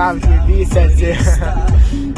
Salam sizi, sizi.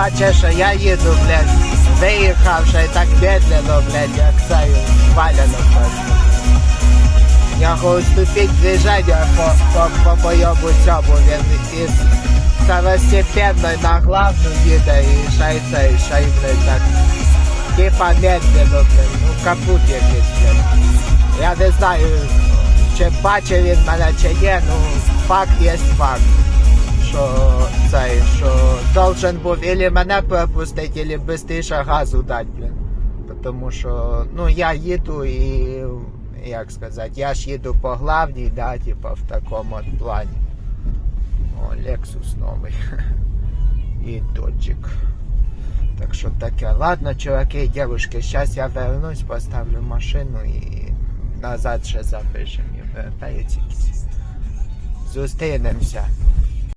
Бачиш, що я їду, блядь, виїхавши так медленно, блядь, як цей валяно просто. Я хочу уступить движення по, по, по моєму цьому, він із второстепенної на главну їде і ще й цей, ще блядь, так, типа медленно, блядь, ну капут якийсь, блядь. Я не знаю, чи бачив він мене чи ні, ну факт є факт що цей, що должен був ілі мене пропустити, ілі швидше газу дати, блін. Тому що, ну, я їду і, як сказати, я ж їду по главній, да, типа в такому от плані. О, Lexus новий. І доджик. Так що таке. Ладно, чуваки і дівчатки, зараз я вернусь, поставлю машину і назад ще запишемо. Зустрінемося.